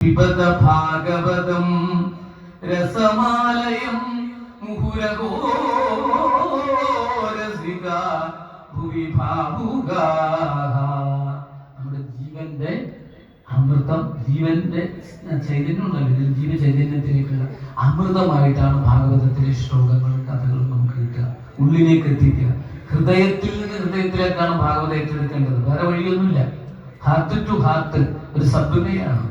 പിബത ഭാഗവതം രസമാലയം മുഹുരഗോരസിക ഭുവി ഭാവുക നമ്മുടെ ജീവന്റെ അമൃതം ജീവന്റെ ചൈതന്യം ഉണ്ടല്ലോ ജീവ ചൈതന്യത്തിലേക്കുള്ള അമൃതമായിട്ടാണ് ഭാഗവതത്തിലെ ശ്ലോകങ്ങളും കഥകളും നമുക്ക് കിട്ടുക. ഉള്ളിലേക്ക് എത്തിക്കുക. ഹൃദയത്തിൽ നിന്ന് ഹൃദയത്തിലേക്കാണ് ഭാഗവത ഏറ്റെടുക്കേണ്ടത്. വേറെ വഴിയൊന്നുമില്ല. ഹാർട്ട് ടു ഹാർട്ട് ഒരു സബ്ബിനെയാണ്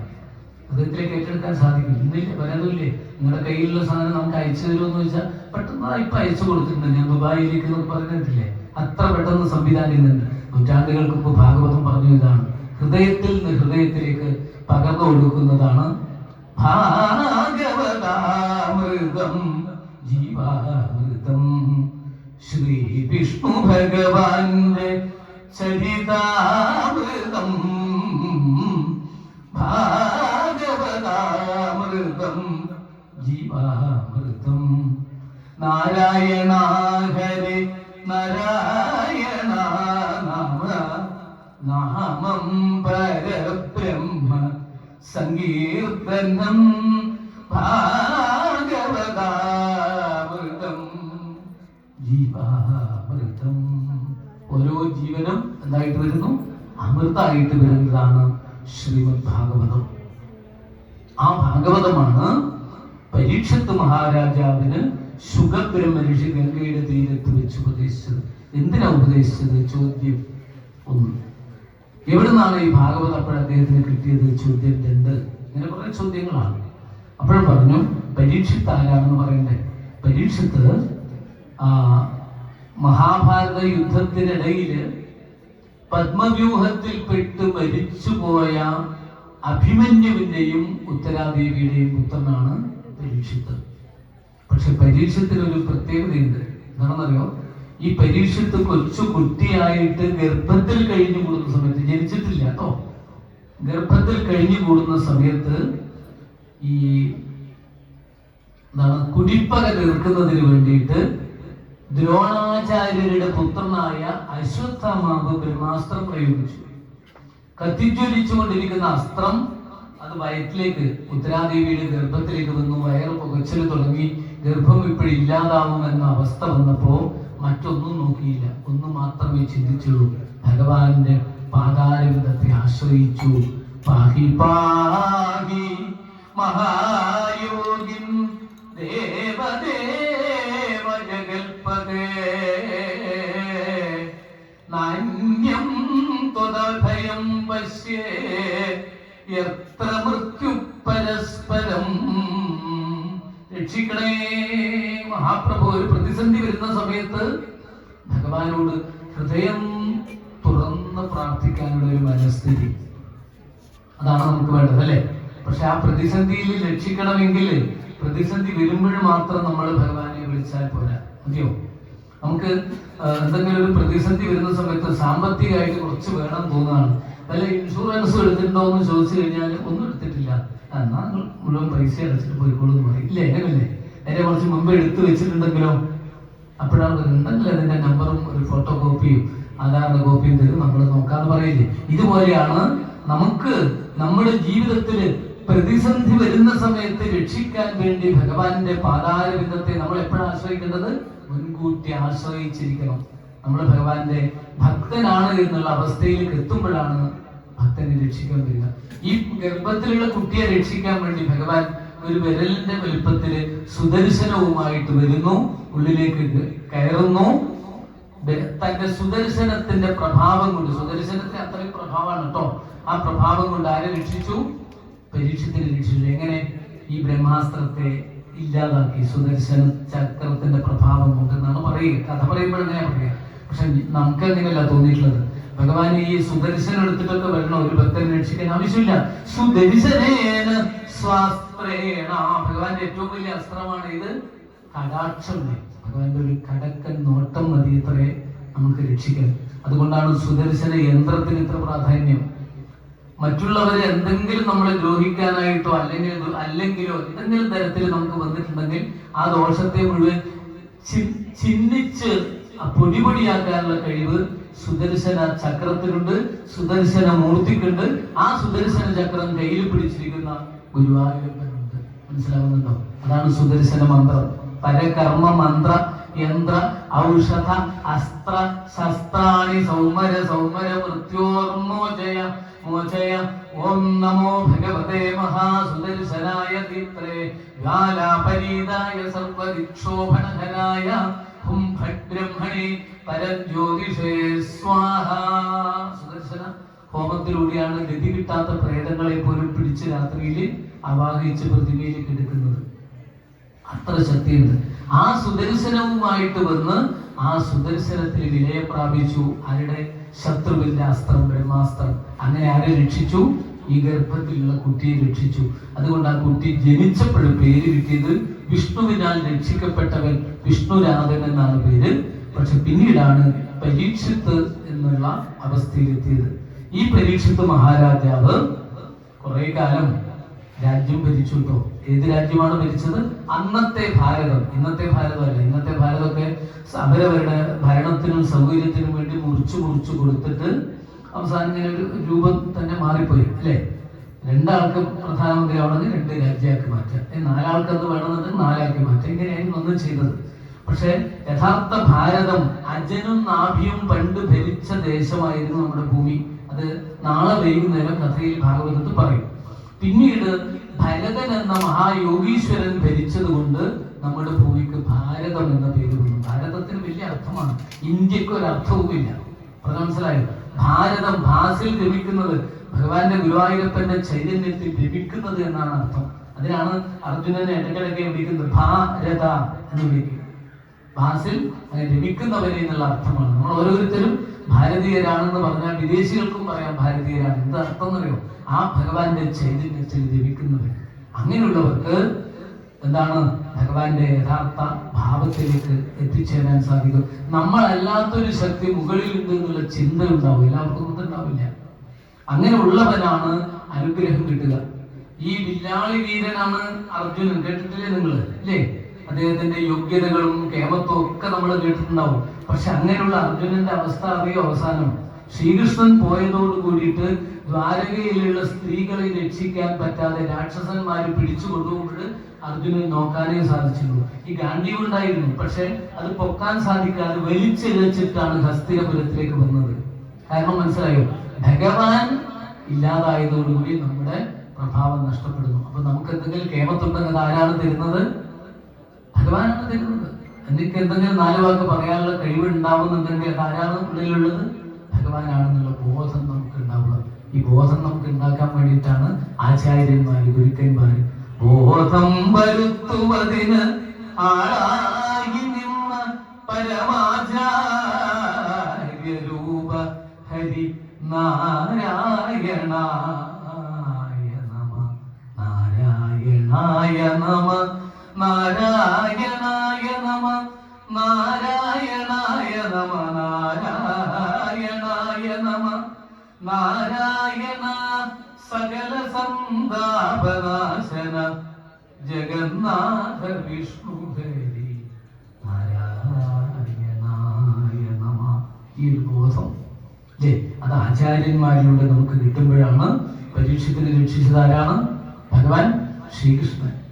ഹൃദയത്തിലേക്ക് ഏറ്റെടുക്കാൻ സാധിക്കും ഇന്നില്ല? പലതുമില്ലേ നിങ്ങളുടെ കയ്യിലുള്ള സാധനം നമുക്ക് അയച്ചു തരുമെന്ന് വെച്ചാൽ പെട്ടെന്ന് ഇപ്പൊ അയച്ചു കൊടുത്തിട്ടുണ്ട്. ഞാൻ ദുബായിലേക്ക് എന്നൊക്കെ പറഞ്ഞിട്ടില്ലേ? അത്ര പെട്ടെന്ന് സംവിധാനം ഇന്നുണ്ട്. നൂറ്റാണ്ടുകൾക്ക് മുമ്പ് ഭാഗവതം പറഞ്ഞു ഇതാണ്. ഹൃദയത്തിൽ നിന്ന് ഹൃദയത്തിലേക്ക് പകർന്നു കൊടുക്കുന്നതാണ് ജീവാമൃതം. ശ്രീ വിഷ്ണു ഭഗവാന്റെ ചരിതാമൃതം ജീവാമൃതം നാരായണ ഹരി നാരായണ നാമ പരബ്രഹ്മ സങ്കീർത്തനം ഭാഗവതാമൃതം ജീവാമൃതം ഓരോ ജീവനും എന്തായിട്ട് വരുന്നു? അമൃതായിട്ട് വരുന്നതാണ് ശ്രീമദ് ഭാഗവതം ആ ഭാഗവതമാണ് പരീക്ഷത്ത് മഹാരാജാവിന് സുഖബ്രഹ്മ ഋഷി ഗംഗയുടെ തീരത്ത് വെച്ച് ഉപദേശിച്ചത് എന്തിനാ ഉപദേശിച്ചത്? ചോദ്യം ഒന്ന്. എവിടുന്നാണ് ഈ ഭാഗവതം അപ്പോൾ അദ്ദേഹത്തിന് കിട്ടിയത്? ചോദ്യം രണ്ട്. ഇങ്ങനെ കുറെ ചോദ്യങ്ങളാണ്. അപ്പോഴും പറഞ്ഞു പരീക്ഷത്ത് ആരാണെന്ന് പറയണ്ടേ? പരീക്ഷത്ത് മഹാഭാരത യുദ്ധത്തിനിടയിൽ പത്മവ്യൂഹത്തിൽപ്പെട്ട് മരിച്ചുപോയ അഭിമന്യുവിന്റെയും ഉത്തരാദേവിയുടെയും പുത്രനാണ് പരീക്ഷിത്ത്. പക്ഷെ പരീക്ഷത്തിന് ഒരു പ്രത്യേകതയുണ്ട്. എന്താണെന്നറിയോ? ഈ പരീക്ഷത്ത് കൊച്ചു കുട്ടിയായിട്ട് ഗർഭത്തിൽ കഴിഞ്ഞു കൂടുന്ന സമയത്ത് ജനിച്ചിട്ടില്ല കേട്ടോ. ഗർഭത്തിൽ കഴിഞ്ഞു കൂടുന്ന സമയത്ത് ഈ കുടിപ്പക തീർക്കുന്നതിന് വേണ്ടിയിട്ട് ദ്രോണാചാര്യരുടെ പുത്രനായ അശ്വത്ഥമാവ് ബ്രഹ്മാസ്ത്രം പ്രയോഗിച്ചു. കത്തിജ്വലിച്ചുകൊണ്ടിരിക്കുന്ന അസ്ത്രം അത് വയറ്റിലേക്ക് ഉത്തരാദേവിയുടെ ഗർഭത്തിലേക്ക് വന്നു വയറ് പുകച്ചിൽ തുടങ്ങി ഗർഭം ഇപ്പോഴില്ലാതാവും എന്ന അവസ്ഥ വന്നപ്പോ മറ്റൊന്നും നോക്കിയില്ല. ഒന്ന് മാത്രമേ ചിന്തിച്ചുള്ളൂ. ഭഗവാന്റെ പാതാരവിധത്തെ ആശ്രയിച്ചു. പാഹി പാഹി മഹായോഗിൻ മഹാപ്രഭു ഒരു പ്രതിസന്ധി വരുന്ന സമയത്ത് ഭഗവാനോട് ഹൃദയം തുറന്ന് പ്രാർത്ഥിക്കാനുള്ള ഒരു മനസ്ഥിതി. അതാണ് നമുക്ക് വേണ്ടത് അല്ലേ? പക്ഷെ ആ പ്രതിസന്ധിയിൽ രക്ഷിക്കണമെങ്കിൽ പ്രതിസന്ധി വരുമ്പോൾ മാത്രം നമ്മൾ ഭഗവാനെ വിളിച്ചാൽ പോരാ. മതിയോ? നമുക്ക് എന്തെങ്കിലും ഒരു പ്രതിസന്ധി വരുന്ന സമയത്ത് സാമ്പത്തികമായിട്ട് കുറച്ച് വേണം തോന്നുകയാണ്. വല്ല ഇൻഷുറൻസ് എടുത്തിട്ടുണ്ടോ എന്ന് ചോദിച്ചു കഴിഞ്ഞാൽ ഒന്നും എടുത്തിട്ടില്ല. എന്നാൽ മുഴുവൻ പൈസ അടച്ചിട്ട് പോയിക്കോളൂ എന്ന് പറയും. ഇല്ലേ അങ്ങനല്ലേ അതിനെ കുറച്ച് മുമ്പ് എടുത്തു വെച്ചിട്ടുണ്ടെങ്കിലോ അപ്പോഴാണ് ഉണ്ടെങ്കിൽ അതിന്റെ നമ്പറും ഒരു ഫോട്ടോ കോപ്പിയും ആധാറിന്റെ കോപ്പിയും തരും. നമ്മൾ നോക്കാന്ന് പറയില്ലേ. ഇതുപോലെയാണ് നമുക്ക് നമ്മുടെ ജീവിതത്തിൽ പ്രതിസന്ധി വരുന്ന സമയത്ത് രക്ഷിക്കാൻ വേണ്ടി ഭഗവാന്റെ പാതാരവിധത്തെ നമ്മൾ എപ്പോഴാണ് ആശ്രയിക്കേണ്ടത്? മുൻകൂട്ടി ആശ്രയിച്ചിരിക്കണം. നമ്മൾ ഭഗവാന്റെ ഭക്തനാണ് എന്നുള്ള അവസ്ഥയിലേക്ക് എത്തുമ്പോഴാണ് ഭക്തനെ രക്ഷിക്കാൻ വരിക. ഈ ഗർഭത്തിലുള്ള കുട്ടിയെ രക്ഷിക്കാൻ വേണ്ടി ഭഗവാൻ ഒരു വിരലിന്റെ വലുപ്പത്തിൽ സുദർശനവുമായിട്ട് വരുന്നു. ഉള്ളിലേക്ക് കയറുന്നു. തന്റെ സുദർശനത്തിന്റെ പ്രഭാവം കൊണ്ട് സുദർശനത്തിന് അത്രയും പ്രഭാവമാണ് കേട്ടോ ആ പ്രഭാവം കൊണ്ട് ആരെ രക്ഷിച്ചു? പരീക്ഷത്തിന് രക്ഷിച്ചു. എങ്ങനെ? ഈ ബ്രഹ്മാസ്ത്രത്തെ ഇല്ലാതാക്കി സുദർശന ചക്രത്തിന്റെ പ്രഭാവം കൊണ്ട് എന്നാണ് പറയുക. കഥ പറയുമ്പോൾ എങ്ങനെയാ പറയുക. പക്ഷെ നമുക്ക് അങ്ങനെയല്ല തോന്നിയിട്ടുള്ളത്. ഭഗവാൻ ഈ സുദർശനം എടുത്തിട്ടൊക്കെ വരണം. ഒരു ഭക്തനെ രക്ഷിക്കാൻ ആവശ്യമില്ല. സുദർശനേന സ്വാസ്ത്രേണ ഭഗവാന്റെ ഏറ്റവും വലിയ അസ്ത്രമാണ് ഇത്. കടാക്ഷം ഭഗവാന്റെ ഒരു കടക്കൻ നോട്ടം മതി ഇത്രേ നമുക്ക് രക്ഷിക്കാൻ. അതുകൊണ്ടാണ് സുദർശന യന്ത്രത്തിന് ഇത്ര പ്രാധാന്യം. മറ്റുള്ളവരെ എന്തെങ്കിലും നമ്മളെ ദ്രോഹിക്കാനായിട്ടോ അല്ലെങ്കിൽ അല്ലെങ്കിലോ ഏതെങ്കിലും തരത്തിൽ നമുക്ക് വന്നിട്ടുണ്ടെങ്കിൽ ആ ദോഷത്തെ മുഴുവൻ ചിഹ്നിച്ച് പൊടിപൊടിയാക്കാനുള്ള കഴിവ് സുദർശന ചക്രത്തിലുണ്ട്. സുദർശന മൂർത്തിക്കുണ്ട്. ആ സുദർശന ചക്രം കയ്യിൽ പിടിച്ചിരിക്കുന്ന ഗുരുവായൂരപ്പനുണ്ട്. മനസ്സിലാവുന്നുണ്ടോ? അതാണ് സുദർശന മന്ത്രം. പരകർമ്മ മന്ത്ര യന്ത്ര ഔഷധ അസ്ത്ര ശസ്ത്രാണി സൗമര സൗമര മൃത്യോർമോചയ മോചയ ഓം നമോ ഭഗവതേ മഹാസുദർശനായ തീത്രേ ഗാലാപരീതായ സർവദിക്ഷോഭണധനായ ഹും ഭട്ട് ബ്രഹ്മണി പരജ്യോതിഷേ സ്വാഹ. സുദർശന. ഹോമത്തിലൂടെയാണ് ഗതി കിട്ടാത്ത പ്രേതങ്ങളെ പോലും പിടിച്ച് രാത്രിയിൽ അവാഹിച്ച് പ്രതിമയിലേക്ക് എടുക്കുന്നത്. അത്ര ശക്തിയുണ്ട് ആ സുദർശനവുമായിട്ട് വന്ന് ആ സുദർശനത്തിൽ വിലയം പ്രാപിച്ചു. ആരുടെ? ശത്രുവിന്റെ അസ്ത്രം ബ്രഹ്മാസ്ത്രം. അങ്ങനെ ആരെ രക്ഷിച്ചു? ഈ ഗർഭത്തിലുള്ള കുട്ടിയെ രക്ഷിച്ചു. അതുകൊണ്ട് ആ കുട്ടി ജനിച്ചപ്പോഴും പേര് കിട്ടിയത് വിഷ്ണുവിനാൽ രക്ഷിക്കപ്പെട്ടവൻ വിഷ്ണുരാധൻ എന്നാണ് പേര്. പക്ഷെ പിന്നീടാണ് പരീക്ഷിത്ത് എന്നുള്ള അവസ്ഥയിലെത്തിയത്. ഈ പരീക്ഷിത്ത് മഹാരാജാവ് കുറെ കാലം രാജ്യം ഭരിച്ചു കേട്ടോ ഏത് രാജ്യമാണ് ഭരിച്ചത്? അന്നത്തെ ഭാരതം. ഇന്നത്തെ ഭാരതമല്ല. ഇന്നത്തെ ഭാരതമൊക്കെ അവരവരുടെ ഭരണത്തിനും സൗകര്യത്തിനും വേണ്ടി മുറിച്ചു മുറിച്ചു കൊടുത്തിട്ട് അവസാനം ഇങ്ങനെ ഒരു രൂപം തന്നെ മാറിപ്പോയി അല്ലേ? രണ്ടാൾക്ക് പ്രധാനമന്ത്രി ആവണമെങ്കിൽ രണ്ട് രാജ്യമാക്കി മാറ്റാം. നാലാൾക്ക് അത് വേണമെന്നുണ്ടെങ്കിൽ നാലാക്കി മാറ്റാം. ഇങ്ങനെയായിരുന്നു ഒന്നും ചെയ്തത്. പക്ഷേ യഥാർത്ഥ ഭാരതം അജനും നാഭിയും പണ്ട് ഭരിച്ച ദേശമായിരുന്നു നമ്മുടെ ഭൂമി. നാളെ വൈകുന്നേരം കഥയിൽ ഭാഗവതത്തിൽ പറയും. പിന്നീട് ഭരതൻ എന്ന മഹായോഗീശ്വരൻ ഭരിച്ചത് കൊണ്ട് നമ്മുടെ ഭൂമിക്ക് ഭാരതം എന്ന പേര് വന്നു. ഭാരതത്തിന് വലിയ അർത്ഥമാണ്. ഇന്ത്യയ്ക്ക് ഒരു അർത്ഥവുമില്ല. മനസ്സിലായോ? ഭാരതം ഭാസിൽ ലഭിക്കുന്നത് ഭഗവാന്റെ ഗുരുവായൂരപ്പന്റെ ചൈതന്യത്തിൽ ലഭിക്കുന്നത് എന്നാണ് അർത്ഥം. അതിനാണ് അർജുനനെ ഇടയ്ക്കിടയ്ക്ക് വിളിക്കുന്നത് ഭാരത എന്ന് വിളിക്കുന്നത്. ഭാസിൽ ലഭിക്കുന്നവരെ എന്നുള്ള അർത്ഥമാണ്. നമ്മൾ ഓരോരുത്തരും ഭാരതീയരാണെന്ന് പറഞ്ഞാൽ വിദേശികൾക്കും പറയാം ഭാരതീയരാണ്. എന്ത് അർത്ഥം എന്നറിയോ ആ ഭഗവാന്റെ ചൈതന്യത്തിൽ ലഭിക്കുന്നവർ. അങ്ങനെയുള്ളവർക്ക് എന്താണ്? ഭഗവാന്റെ യഥാർത്ഥ ഭാവത്തിലേക്ക് എത്തിച്ചേരാൻ സാധിക്കും. നമ്മളല്ലാത്തൊരു ശക്തി മുകളിലുണ്ട് എന്നുള്ള ചിന്ത ഉണ്ടാവും. എല്ലാവർക്കും ഉണ്ടാവില്ല. അങ്ങനെ ഉള്ളവനാണ് അനുഗ്രഹം കിട്ടുക. ഈ വില്ലാളി വീരനാണ് അർജുനൻ. കേട്ടിട്ടില്ലേ നിങ്ങൾ ഇല്ലേ? അദ്ദേഹത്തിന്റെ യോഗ്യതകളും കേമത്വവും ഒക്കെ നമ്മൾ കേട്ടിട്ടുണ്ടാവും. പക്ഷെ അങ്ങനെയുള്ള അർജുനന്റെ അവസ്ഥ അറിയോ അവസാനം? ശ്രീകൃഷ്ണൻ പോയതോട് കൂടിയിട്ട് ദ്വാരകയിലുള്ള സ്ത്രീകളെ രക്ഷിക്കാൻ പറ്റാതെ രാക്ഷസന്മാര് പിടിച്ചു കൊണ്ടുപോകുമ്പോൾ അർജുനൻ നോക്കാനേ സാധിച്ചുള്ളൂ ഈ ഗാന്ധി ഉണ്ടായിരുന്നു. പക്ഷെ അത് പൊക്കാൻ സാധിക്കാതെ വലിച്ചിഴച്ചിട്ടാണ് ഹസ്തിനപുരത്തിലേക്ക് വന്നത്. കാരണം മനസ്സിലായോ? ഭഗവാൻ ഇല്ലാതായതോടുകൂടി നമ്മുടെ പ്രഭാവം നഷ്ടപ്പെടുന്നു. അപ്പൊ നമുക്ക് എന്തെങ്കിലും കേമത്തുണ്ടെങ്കിൽ അത് ആരാണ് തരുന്നത്? ഭഗവാനാണ് തരുന്നത് എനിക്ക് എന്തെങ്കിലും നാല് വാക്ക് പറയാനുള്ള കഴിവ് ഉണ്ടാവുന്നുണ്ടെങ്കിൽ അത് ആരാണ് ഉള്ളിലുള്ളത് ഭഗവാനാണെന്നുള്ള ബോധം നമുക്ക് ഉണ്ടാവുക ഈ ബോധം നമുക്ക് ഉണ്ടാക്കാൻ വേണ്ടിയിട്ടാണ് ആചാര്യന്മാര് ഗുരുക്കന്മാര് ബോധം വരുത്തുവതിന് ആളായി നിന്ന പരമാചാര്യരൂപ ഹരി നാരായണായ നമ. നാരായണായ നമ. നാരായണായ നമ നാരായണായ നമ നാരായണായ നമ. നാരായണ സകല സന്താപനാശന ജഗന്നാഥ വിഷ്ണു ഹരി. നാരായണായ നമ. ഈ ഒരു ബോധം. അല്ലേ അത് ആചാര്യന്മാരിലൂടെ നമുക്ക് കിട്ടുമ്പോഴാണ് പരീക്ഷത്തിന് രക്ഷിച്ചത് ആരാണ് ഭഗവാൻ ശ്രീകൃഷ്ണൻ.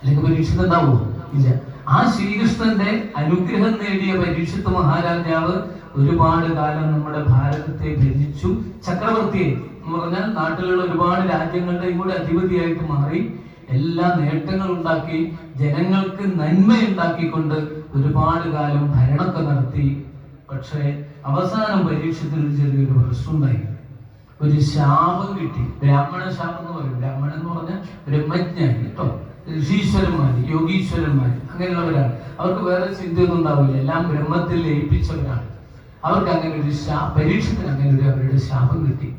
അല്ലെങ്കിൽ പരീക്ഷിത് ഉണ്ടാവോ ഇല്ല. ആ ശ്രീകൃഷ്ണന്റെ അനുഗ്രഹം നേടിയ പരീക്ഷിത്ത് മഹാരാജാവ് ഒരുപാട് കാലം നമ്മുടെ ഭാരതത്തെ ഭരിച്ചു. ചക്രവർത്തിയെ എന്ന് പറഞ്ഞാൽ നാട്ടിലുള്ള ഒരുപാട് രാജ്യങ്ങളുടെയും കൂടെ അധിപതിയായിട്ട് മാറി. എല്ലാ നേട്ടങ്ങൾ ഉണ്ടാക്കി ജനങ്ങൾക്ക് നന്മ ഉണ്ടാക്കിക്കൊണ്ട് ഒരുപാട് കാലം ഭരണത്തെ നടത്തി. പക്ഷേ അവസാനം പരീക്ഷത്തിൽ ചെറിയൊരു പ്രശ്നമുണ്ടായി. ഒരു ശാപം കിട്ടി. ബ്രാഹ്മണ ശാപം എന്ന് പറയും. ബ്രാഹ്മണൻ എന്ന് പറഞ്ഞാൽ ബ്രഹ്മജ്ഞാനി കേട്ടോ. ഋഷീശ്വരന്മാര് യോഗീശ്വരന്മാര് അങ്ങനെയുള്ളവരാണ്. അവർക്ക് വേറെ ചിന്തയൊന്നും ഉണ്ടാവില്ല. എല്ലാം ബ്രഹ്മത്തിൽ ലയിപ്പിച്ചവരാണ്. അവർക്ക് അങ്ങനെ ഒരു ശാ പരീക്ഷത്തിന് അങ്ങനെ ഒരു അവരുടെ ശാപം കിട്ടി.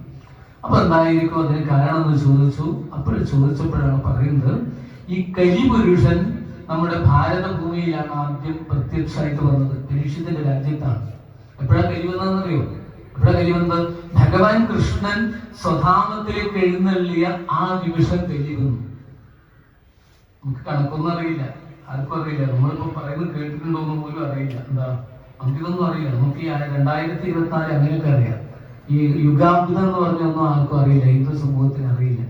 അപ്പൊ എന്തായിരിക്കും അതിന് കാരണം എന്ന് ചോദിച്ചു? അപ്പോൾ ചോദിച്ചപ്പോഴാണ് പറയുന്നത് ഈ കലിപുരുഷൻ നമ്മുടെ ഭാരതഭൂമിയിലാണ് ആദ്യം പ്രത്യക്ഷമായിട്ട് വന്നത്. പരീക്ഷത്തിന്റെ രാജ്യത്താണ്. എപ്പോഴാണ് കലി വന്നതെന്നറിയോ? എപ്പോഴാണ് കലി വന്നത്? ഭഗവാൻ കൃഷ്ണൻ സ്വധാമത്തിലേക്ക് എഴുന്നള്ളിയ ആ നിമിഷം കലി വന്നു. നമുക്ക് കണക്കൊന്നും അറിയില്ല. ആർക്കും അറിയില്ല. നമ്മളിപ്പോ പറയുന്നത് കേട്ടിട്ടുണ്ടോന്ന് പോലും അറിയില്ല. എന്താ? നമുക്കിതൊന്നും അറിയില്ല. നമുക്ക് ഈ രണ്ടായിരത്തി ഇരുപത്തി നാല് അങ്ങനെയൊക്കെ അറിയാം. ഈ യുഗാബ്ദം എന്ന് പറഞ്ഞൊന്നും ആർക്കും അറിയില്ല. ഹിന്ദു സമൂഹത്തിന് അറിയില്ല.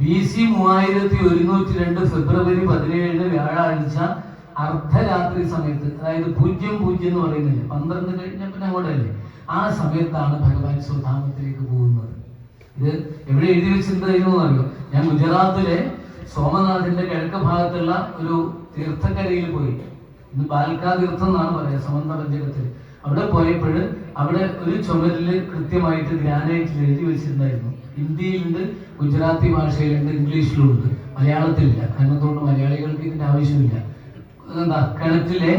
ബി സി മൂവായിരത്തി ഒരുന്നൂറ്റി രണ്ട് ഫെബ്രുവരി പതിനേഴിന് വ്യാഴാഴ്ച അർദ്ധരാത്രി സമയത്ത് അതായത് പൂജ്യം പൂജ്യം എന്ന് പറയുന്നില്ല? പന്ത്രണ്ട് കഴിഞ്ഞ പിന്നെ അങ്ങോട്ടല്ലേ? ആ സമയത്താണ് ഭഗവാൻ സ്വധാമത്തിലേക്ക് പോകുന്നത്. ഇത് എവിടെ എഴുതി വെച്ചിട്ടുണ്ടായിരുന്നു അറിയോ ഞാൻ ഗുജറാത്തിലെ സോമനാഥിന്റെ കിഴക്ക് ഭാഗത്തുള്ള ഒരു തീർത്ഥക്കരയിൽ പോയി. ഇത് ബാൽക്കാ തീർത്ഥം എന്നാണ് പറയുക സമന്ത പഞ്ചകത്തിൽ അവിടെ പോയപ്പോൾ അവിടെ ഒരു ചുമരിൽ കൃത്യമായിട്ട് ഗ്രാനൈറ്റിൽ എഴുതി വെച്ചിട്ടുണ്ടായിരുന്നു. ഹിന്ദിയിലുണ്ട് ഗുജറാത്തി ഭാഷയിലുണ്ട് ഇംഗ്ലീഷിലുണ്ട് മലയാളത്തിലില്ല. കാരണം മലയാളികൾക്ക് ഇതിന്റെ ആവശ്യമില്ല. എന്താ കിണറ്റിലെ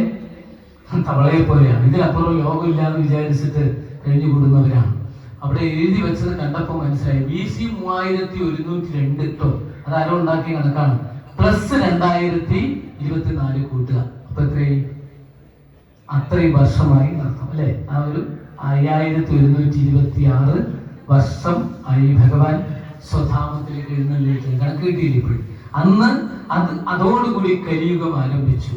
തവളയെ പോലെയാണ് ഇതിനപ്പുറം ലോകമില്ല എന്ന് വിചാരിച്ചിട്ട് കഴിഞ്ഞു കൂടുന്നവരാണ്. അവിടെ എഴുതി വെച്ചത് കണ്ടപ്പോൾ മനസ്സിലായി. ബി സി മൂവായിരത്തി ഒരുന്നൂറ്റി രണ്ട് കേട്ടോ അത് ആരോ ഉണ്ടാക്കിയ കണക്കാണ്. പ്ലസ് രണ്ടായിരത്തി ഇരുപത്തിനാല് കൂട്ടുക. അപ്പൊ എത്രയായി? അത്രയും വർഷമായി നടത്തും അല്ലെ? ആ ഒരു അയ്യായിരത്തി ഒരുന്നൂറ്റി ഇരുപത്തി ആറ് വർഷം ആയി ഭഗവാൻ സ്വധാമത്തിലേക്ക് എഴുന്നള്ളിയിട്ട് കണക്ക് കിട്ടിയില്ല ഇപ്പോഴും? അന്ന് അത് അതോടുകൂടി കലിയുഗം ആരംഭിച്ചു.